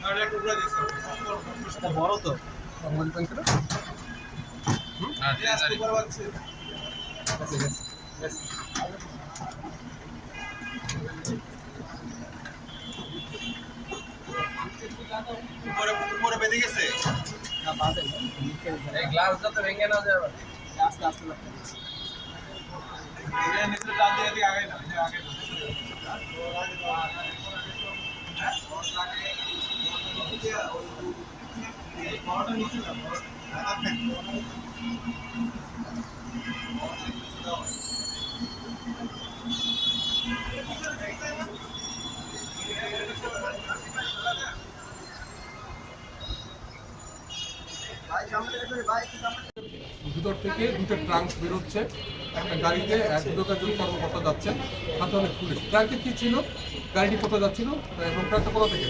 না এটা টুকরা দিছো এটা বড় তো। এই আস্তে উপরে উপরে বেঁধে গেছে? এই গ্লাসটা তো ভেঙে না যাবে আস্তে আস্তে নিচে টান দিয়ে দিয়ে আগে না যে আগে ভিতর থেকে দুটো ট্রাঙ্ক বেরোচ্ছে। একটা গাড়িতে এক দুটো কর্মকর্তা যাচ্ছেন হাতে অনেক পুলিশ ট্রাঙ্কে কি ছিল? গাড়িটি কোথায় যাচ্ছিল? এবং ট্রাঙ্কটা কোথা থেকে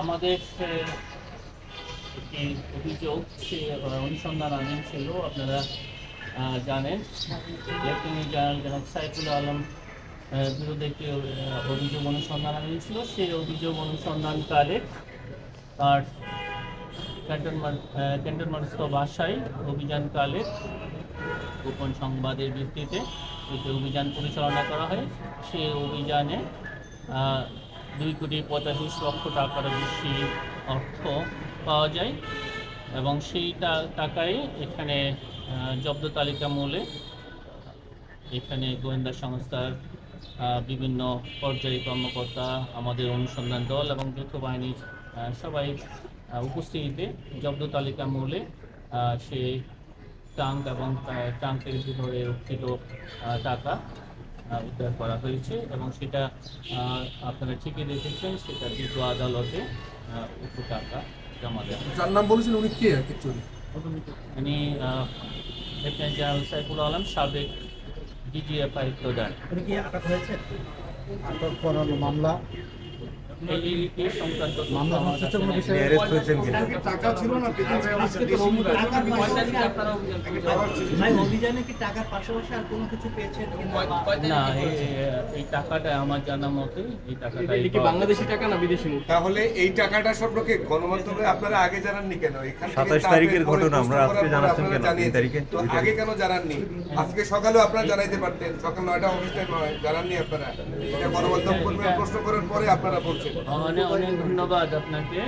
আমাদের একটি অভিযোগ সে অনুসন্ধান আনেন ছিল আপনারা জানেন। লেফটেন্যান্ট জেনারেল জনাব সাইফুল আলম বিরুদ্ধে একটি অভিযোগ অনুসন্ধান আনেছিল সেই অভিযোগ অনুসন্ধানকালে তার ক্যান্টনমেন্ট ক্যান্টনমেন্টস্থ বাসায় অভিযানকালে গোপন সংবাদের ভিত্তিতে একটি অভিযান পরিচালনা করা হয়। সেই অভিযানে দুই কোটি পঁয়তাল্লিশ লক্ষ টাকার বেশি অর্থ পাওয়া যায় এবং সেই টা- টাকাই এখানে জব্দ তালিকা মূলে এখানে গোয়েন্দা সংস্থার বিভিন্ন পর্যায়ে কর্মকর্তা আমাদের অনুসন্ধান দল এবং যৌথ বাহিনীর সবাই উপস্থিতিতে জব্দ তালিকা মূলে সে ট্যাঙ্ক এবং আহ, ট্যাঙ্কের ভিতরে রক্ষিত টাকা উদ্ধার করা হয়েছে এবং সেটা আহ, আপনারা ঠিকই দেখেছেন সেটা দ্রুত আদালতে উক্ত টাকা জমা দেওয়া। যার নাম বলেছেন উনি কে অ্যাকচুয়ালি উনি লেফটেন্যান্ট জেনারেল সাইফুল আলম সাবেক ডিজিএফআই হয়েছে? আটক করানো মামলা না? ভাই অভিযানে কি টাকার পাশাপাশি আর কোনো কিছু পেয়েছেন কিংবা বা- না এই- এই টাকাটা আমার জানা মতে এই টাকাটা বাংলাদেশি টাকা না বিদেশি তাহলে এই টাকাটা সম্পর্কে গণমাধ্যমে আপনারা আগে জানাননি কেন? এখান থেকে 27 তারপরে তারিখের ঘটনা, আমরা আজকে জানাচ্ছেন কেন? তিন তারিখে? আগে কেন জানাননি? আজকে সকালেও আপনারা জানাইতে পারতেন। সকাল নয়টা অফিস টাইম জানাননি আপনারা। এটা গণমাধ্যম কর্মীরা প্রশ্ন করার পরে আপনারা বলছেন। অনেক অনেক ধন্যবাদ আপনাকে।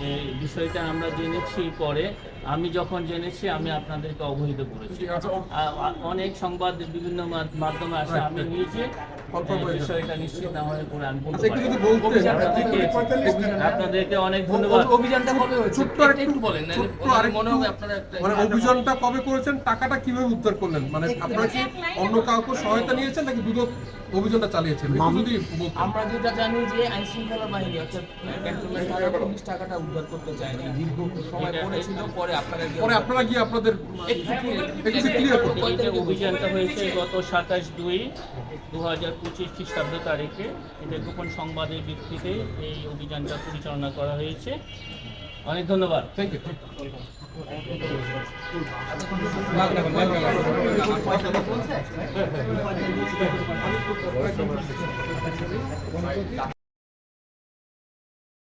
যে বিষয়টা আমরা জেনেছি পরে। আমি যখন জেনেছি আমি আপনাদেরকে অবহিত করেছি। আচ্ছা, অনেক সংবাদ বিভিন্ন মাধ্যমে আসে আমি নিজে হয়ে যাবে। বিষয়টা নিশ্চিত না হয়ে পরে আমি বলতে আচ্ছা আপনাদেরকে অনেক ধন্যবাদ। অভিযানটা কবে ছোট্ট একটু বলেন মনে হবে আপনারা মানে অভিযানটা কবে করেছেন? টাকাটা কীভাবে উদ্ধার করলেন? মানে আপনারা কি অন্য কাউকে সহায়তা নিয়েছেন নাকি দুটো অভিযানটা চালিয়েছেন? যদি আমরা যেটা জানি যে আইন শৃঙ্খলা বাহিনী অর্থাৎ ক্যান্টনমেন্ট পুলিশ টাকাটা উদ্ধার করতে চায়নি দীর্ঘ সময় পড়েছিল পরে আপনারা গিয়ে পরে আপনারা গিয়ে আপনাদের একটু clear- একটু ক্লিয়ার করুন। এই যে অভিযানটা হয়েছে গত সাতাশ দুই দু হাজার পঁচিশ খ্রিস্টাব্দ তারিখে এটা গোপন সংবাদের ভিত্তিতে এই অভিযানটা পরিচালনা করা হয়েছে। অনেক ধন্যবাদ। Thank you